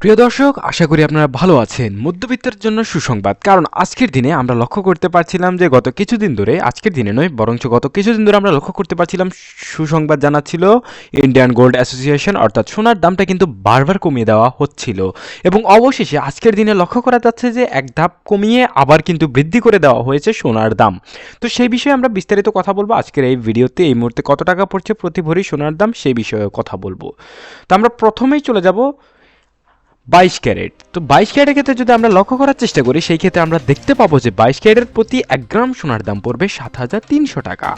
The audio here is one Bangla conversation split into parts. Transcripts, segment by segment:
প্রিয় দর্শক, আশা করি আপনারা ভালো আছেন। মধ্যবিত্তের জন্য সুসংবাদ। কারণ আজকের দিনে আমরা লক্ষ্য করতে পারছিলাম যে গত কিছুদিন ধরে, আজকের দিনে নয়, বরঞ্চ গত কিছুদিন ধরে আমরা লক্ষ্য করতে পারছিলাম, সুসংবাদ জানাচ্ছিল ইন্ডিয়ান গোল্ড অ্যাসোসিয়েশন, অর্থাৎ সোনার দামটা কিন্তু বারবার কমিয়ে দেওয়া হচ্ছিল। এবং অবশেষে আজকের দিনে লক্ষ্য করা যাচ্ছে যে এক ধাপ কমিয়ে আবার কিন্তু বৃদ্ধি করে দেওয়া হয়েছে সোনার দাম। তো সেই বিষয়ে আমরা বিস্তারিত কথা বলব আজকের এই ভিডিওতে। এই মুহূর্তে কত টাকা পড়ছে প্রতি ভরি সোনার দাম, সেই বিষয়ে কথা বলব। তো আমরা প্রথমেই চলে যাব বাইশ ক্যারেট। তো বাইশ ক্যারেটের ক্ষেত্রে যদি আমরা লক্ষ্য করার চেষ্টা করি, সেই ক্ষেত্রে আমরা দেখতে পাবো যে বাইশ ক্যারেটের প্রতি এক গ্রাম সোনার দাম পড়বে সাত হাজার তিনশো টাকা।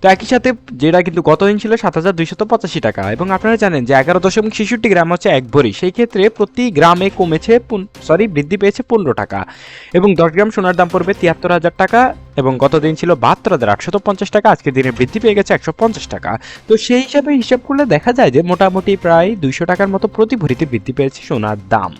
তো একই সাথে যেটা কিন্তু গতদিন ছিল সাত হাজার দুইশত পঁচাশি টাকা এবং আপনারা জানেন যে এগারো দশমিক ছেষট্টি গ্রাম হচ্ছে এক ভরি। সেই ক্ষেত্রে প্রতি গ্রামে কমেছে সরি বৃদ্ধি পেয়েছে পনেরো টাকা এবং দশ গ্রাম সোনার দাম পড়বে তিয়াত্তর হাজার টাকা এবং গতদিন ছিল বাহাত্তর হাজার আটশত পঞ্চাশ টাকা, আজকের দিনে বৃদ্ধি পেয়ে গেছে একশো পঞ্চাশ টাকা। তো সেই হিসাবে হিসাব করলে দেখা যায় যে মোটামুটি প্রায় দুইশো টাকার মতো প্রতি ভরিতে বৃদ্ধি পেয়েছে সোনার দাম।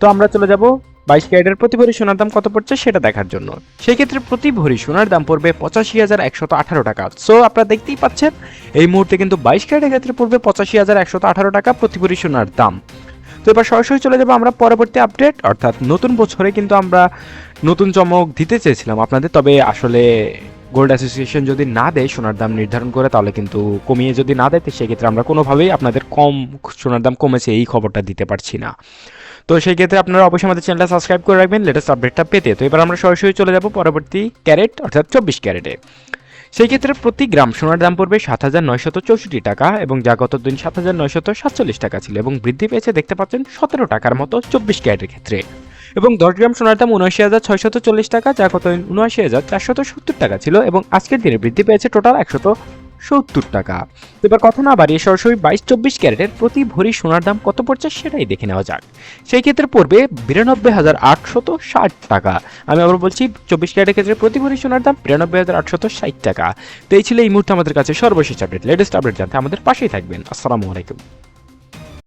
তো আমরা চলে যাব বাইশ ক্যারেটের প্রতি ভরি সোনার দাম কত পড়ছে সেটা দেখার জন্য। সেই ক্ষেত্রে প্রতি ভরি সোনার দাম পড়বে পঁচাশি হাজার একশত আঠারো টাকা। সো আপনারা দেখতেই পাচ্ছেন, এই মুহূর্তে কিন্তু বাইশ ক্যারেটের ক্ষেত্রে পড়বে পঁচাশি হাজার একশত আঠারো টাকা প্রতি ভরি সোনার দাম। তো এবার সরাসরি চলে যাব আমরা পরবর্তী আপডেট অর্থাৎ নতুন বছরে কিন্তু আমরা নতুন চমক দিতে চেয়েছিলাম আপনাদের। তবে আসলে গোল্ড অ্যাসোসিয়েশন যদি না দেয় সোনার দাম নির্ধারণ করে, তাহলে কিন্তু কমিয়ে যদি না দেয় সেক্ষেত্রে আমরা কোনোভাবেই আপনাদের কম সোনার দাম কমেছে এই খবরটা দিতে পারছি না। তো সেই ক্ষেত্রে আপনারা অবশ্যই আমাদের চ্যানেলটা সাবস্ক্রাইব করে রাখবেন লেটেস্ট আপডেটটা পেতে। তো এবার আমরা সরাসরি চলে যাব পরবর্তী ক্যারেট অর্থাৎ চব্বিশ ক্যারেটে সেই ক্ষেত্রে প্রতি গ্রাম সোনার দাম পড়বে সাত হাজার নয়শত চৌষট্টি টাকা এবং যা গত দিন সাত হাজার নয়শত সাতচল্লিশ টাকা ছিল এবং বৃদ্ধি পেয়েছে দেখতে পাচ্ছেন সতেরো টাকার মতো চব্বিশ ক্যারেটের ক্ষেত্রে। এবং দশ গ্রাম সোনার দাম উনআশি হাজার ছয়শত চল্লিশ টাকা যা গত উনআশি হাজার চারশত সত্তর টাকা ছিল এবং আজকের দিনে বৃদ্ধি পেয়েছে টোটাল একশত সত্তর টাকা। এবার কথা না বাড়িয়ে সরাসরি বাইশ চব্বিশ ক্যারেটের প্রতি ভরি সোনার দাম কত পড়ছে সেটাই দেখে নেওয়া যাক। সেই ক্ষেত্রে পড়বে বিরানব্বই হাজার আটশত ষাট টাকা। আমি আবার বলছি, চব্বিশ ক্যারেটের ক্ষেত্রে প্রতি ভরি সোনার দাম বিরানব্বই হাজার আটশত ষাট টাকা। তো এই ছিল এই মুহূর্তে আমাদের কাছে সর্বশেষ আপডেট লেটেস্ট আপডেট জানতে আমাদের পাশেই থাকবেন। আসসালামু আলাইকুম।